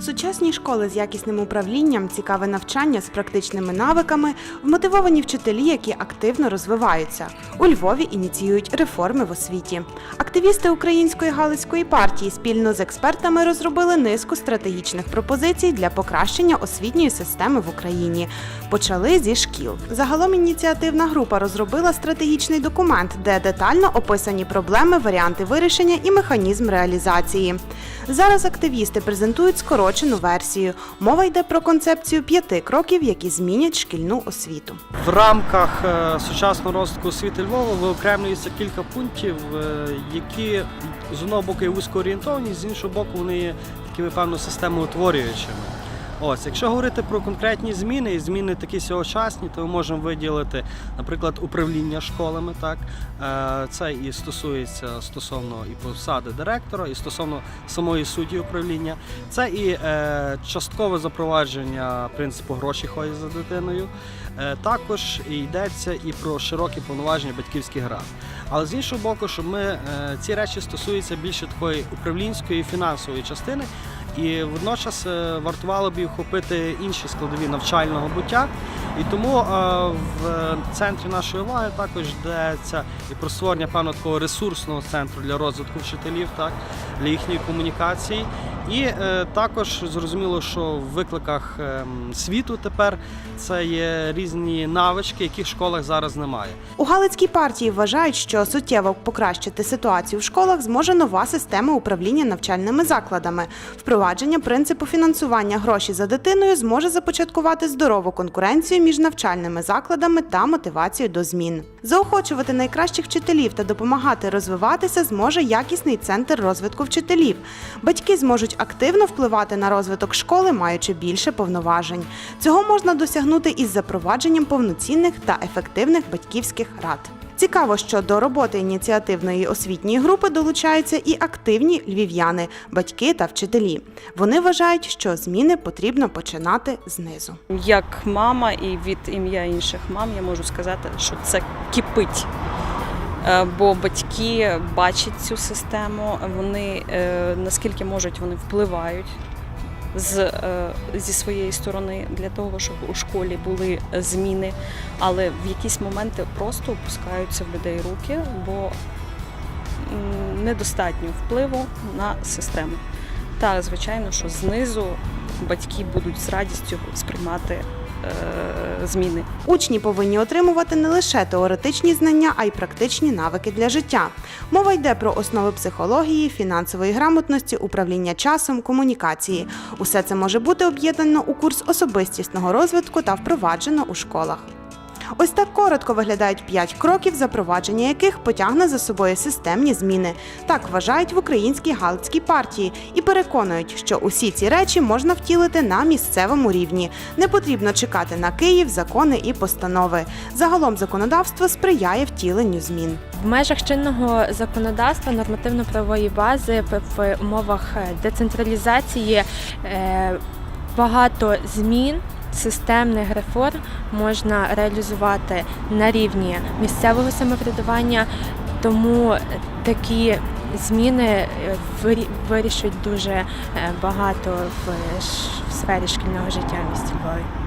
Сучасні школи з якісним управлінням, цікаве навчання з практичними навиками, вмотивовані вчителі, які активно розвиваються. У Львові ініціюють реформи в освіті. Активісти Української галицької партії спільно з експертами розробили низку стратегічних пропозицій для покращення освітньої системи в Україні. Почали зі шкіл. Загалом ініціативна група розробила стратегічний документ, де детально описані проблеми, варіанти вирішення і механізм реалізації. Зараз активісти презентують скорочену версію. Мова йде про концепцію п'яти кроків, які змінять шкільну освіту. В рамках е, сучасного розвитку освіти Львова виокремлюється кілька пунктів, е, які з одного боку є вузькоорієнтовані, з іншого боку, вони є такими певно системоутворюючими. Ось, якщо говорити про конкретні зміни, і зміни такі сьогочасні, то ми можемо виділити, наприклад, управління школами. Так Е, це і стосується стосовно і посади директора, і стосовно самої судді управління. Це і е, часткове запровадження принципу гроші ходять за дитиною. Е, Також йдеться і про широкі повноваження батьківських рад. Але з іншого боку, щоб ми ці речі стосуються більше такої управлінської і фінансової частини. І водночас е, вартувало б і охопити інші складові навчального буття. І тому е, в центрі нашої уваги також йдеться і про створення певного такого ресурсного центру для розвитку вчителів, так, для їхньої комунікації. І е, також зрозуміло, що в викликах ем, світу тепер це є різні навички, яких в школах зараз немає. У Галицькій партії вважають, що суттєво покращити ситуацію в школах зможе нова система управління навчальними закладами. Впровадження принципу фінансування гроші за дитиною зможе започаткувати здорову конкуренцію між навчальними закладами та мотивацію до змін. Заохочувати найкращих вчителів та допомагати розвиватися зможе якісний центр розвитку вчителів. Батьки зможуть активно впливати на розвиток школи, маючи більше повноважень. Цього можна досягнути із запровадженням повноцінних та ефективних батьківських рад. Цікаво, що до роботи ініціативної освітньої групи долучаються і активні львів'яни, батьки та вчителі. Вони вважають, що зміни потрібно починати знизу. Як мама і від ім'я інших мам я можу сказати, що це кипить. Е, Бо батьки бачать цю систему, вони е, наскільки можуть, вони впливають з, е, зі своєї сторони для того, щоб у школі були зміни, але в якісь моменти просто опускаються в людей руки, бо недостатньо впливу на систему. Так, звичайно, що знизу батьки будуть з радістю сприймати зміни. Учні повинні отримувати не лише теоретичні знання, а й практичні навики для життя. Мова йде про основи психології, фінансової грамотності, управління часом, комунікації. Усе це може бути об'єднано у курс особистісного розвитку та впроваджено у школах. Ось так коротко виглядають п'ять кроків, запровадження яких потягне за собою системні зміни. Так вважають в українській галицькій партії і переконують, що усі ці речі можна втілити на місцевому рівні. Не потрібно чекати на Київ, закони і постанови. Загалом законодавство сприяє втіленню змін. В межах чинного законодавства нормативно-правової бази в- умовах е, децентралізації е, багато змін. Системних реформ можна реалізувати на рівні місцевого самоврядування, тому такі зміни е, вирі- вирішують дуже е, багато в, в сфері шкільного життя в Львові.